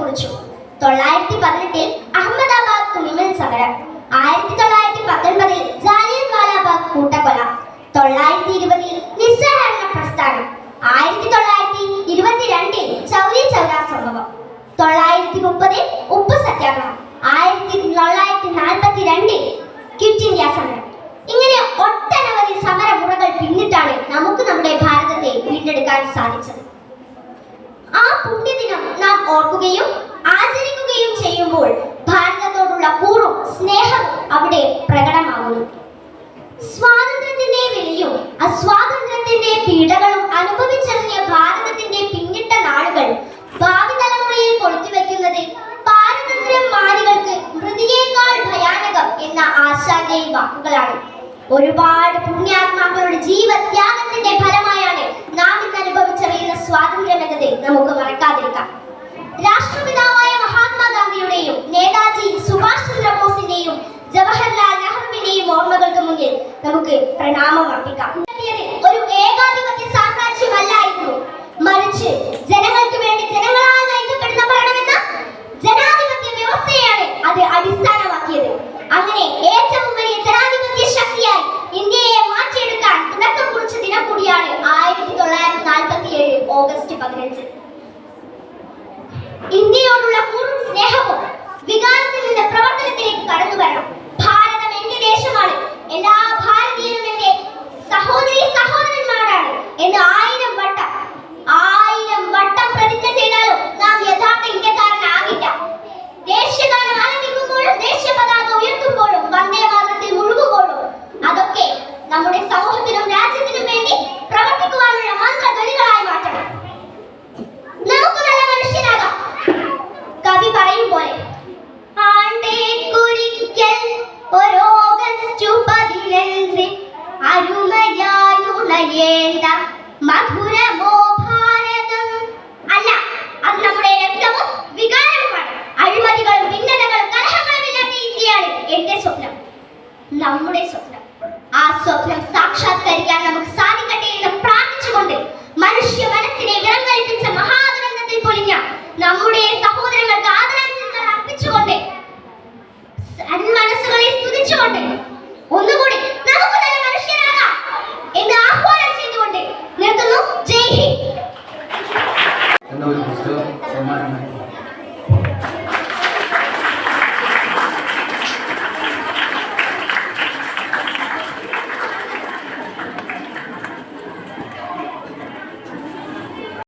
കുറിച്ചു. തൊള്ളായിരത്തി പതിനെട്ടിൽ അഹമ്മദാബാദ് തുണിമിൽ സമരം. ആയിരത്തി തൊള്ളായിരത്തി പത്തൊൻപതിൽ ജാലിയൻ വാലാബാഗ് കൂട്ടക്കൊല. തൊള്ളായിരത്തി ഇരുപതിൽ നിസ്സഹകരണ പ്രസ്ഥാനം. ആയിരത്തി തൊള്ളായിരത്തി ഇരുപത്തിരണ്ടിൽ ചൗരി ചൗര സംഭവം. തൊള്ളായിരത്തി മുപ്പതിൽ ഉപ്പ് സത്യാഗ്രഹം. ആയിരത്തി തൊള്ളായിരത്തി നാൽപ്പത്തി രണ്ടിൽ ക്വിറ്റ് ഇന്ത്യ സമരം. പുണ്യദിനം നാം ഓർക്കുകയും ആചരിക്കുകയും ചെയ്യുമ്പോൾ ഭാരതത്തോടുള്ള കൂറും സ്നേഹവും അവിടെ പ്രകടമാകുന്നു. സ്വാതന്ത്ര്യത്തിന്റെ വിലയും അസ്വാതന്ത്ര്യത്തിന്റെ പീഡകളും അനുഭവിച്ചറിഞ്ഞ ഭാരതത്തിന്റെ പിന്നിട്ട നാളുകൾ ഭാവി തലമുറയിൽ കൊളുത്തിവെക്കുന്നത് പാരതന്ത്ര്യം മാനികൾക്ക് മൃതിയേക്കാൾ ഭയാനകം എന്ന ആശാന്റെ വാക്കുകളാണ്. ഒരുപാട് പുണ്യാത്മാക്കളുടെ ജീവത്യാഗത്തിന്റെ ഫലമായാണ് നാം ഇന്ന് അനുഭവിച്ചറിയുന്ന സ്വാതന്ത്ര്യം എന്നത്. നമുക്ക് നമുക്ക് പ്രണാമം അർപ്പിക്കാം. ഒരു ഏകാധിപത്യ സാമ്രാജ്യമല്ലായിരുന്നു. മറിച്ച് ജനങ്ങൾക്ക് വേണ്ടി ജനങ്ങളാൽ നയിക്കപ്പെടുന്ന ഭരണമെന്ന ജനാധിപത്യ വ്യവസ്ഥയാണ് അത് അടിസ്ഥാനമാക്കിയത്. അങ്ങനെ ഏറ്റവും വലിയ ജനാധിപത്യ ശക്തിയായി ഇന്ത്യയെ മാറ്റിയെടുക്കാൻ തുടക്കം കുറിച്ച ദിനം കൂടിയാണ് ആയിരത്തി തൊള്ളായിരത്തി നാൽപ്പത്തി ഏഴ് ഓഗസ്റ്റ് പതിനഞ്ച്. ഇന്ത്യയോടുള്ള നമ്മുടെ സമൂഹത്തിനും രാജ്യത്തിനും വേണ്ടി പ്രവർത്തിക്കുവാനുള്ള മന്ത്രധ്വനികളായി മാറ്റണം. നമുക്ക് നല്ല മനുഷ്യനാകാം. കവി പറയും പോലെ മധുരമോ അല്ല സ്വപ്നം. നമ്മുടെ സ്വപ്നം. ആ സ്വപ്നം സാക്ഷാത്കരിക്കാൻ നമുക്ക് സാധിക്കട്ടെ എന്ന് പ്രാർത്ഥിച്ചുകൊണ്ട് മനുഷ്യ മനസ്സിനെ വിറങ്ങലിപ്പിച്ച മഹാദുരന്തത്തിൽ പൊലിഞ്ഞ നമ്മുടെ സഹോദരങ്ങൾക്ക് ആദരാഞ്ജലികൾ അർപ്പിച്ചുകൊണ്ട് മനസ്സുകളെ സ്തുതിച്ചുകൊണ്ട് ഒന്നുകൂടി നമുക്ക് തന്നെ മനുഷ്യനാകാം എന്ന് ആഹ്വാനം ചെയ്തുകൊണ്ട് നിർത്തുന്നു. ജയ് ഹിന്ദ്. എന്ന ഒരു പുസ്തകം സമ്മാനമായി.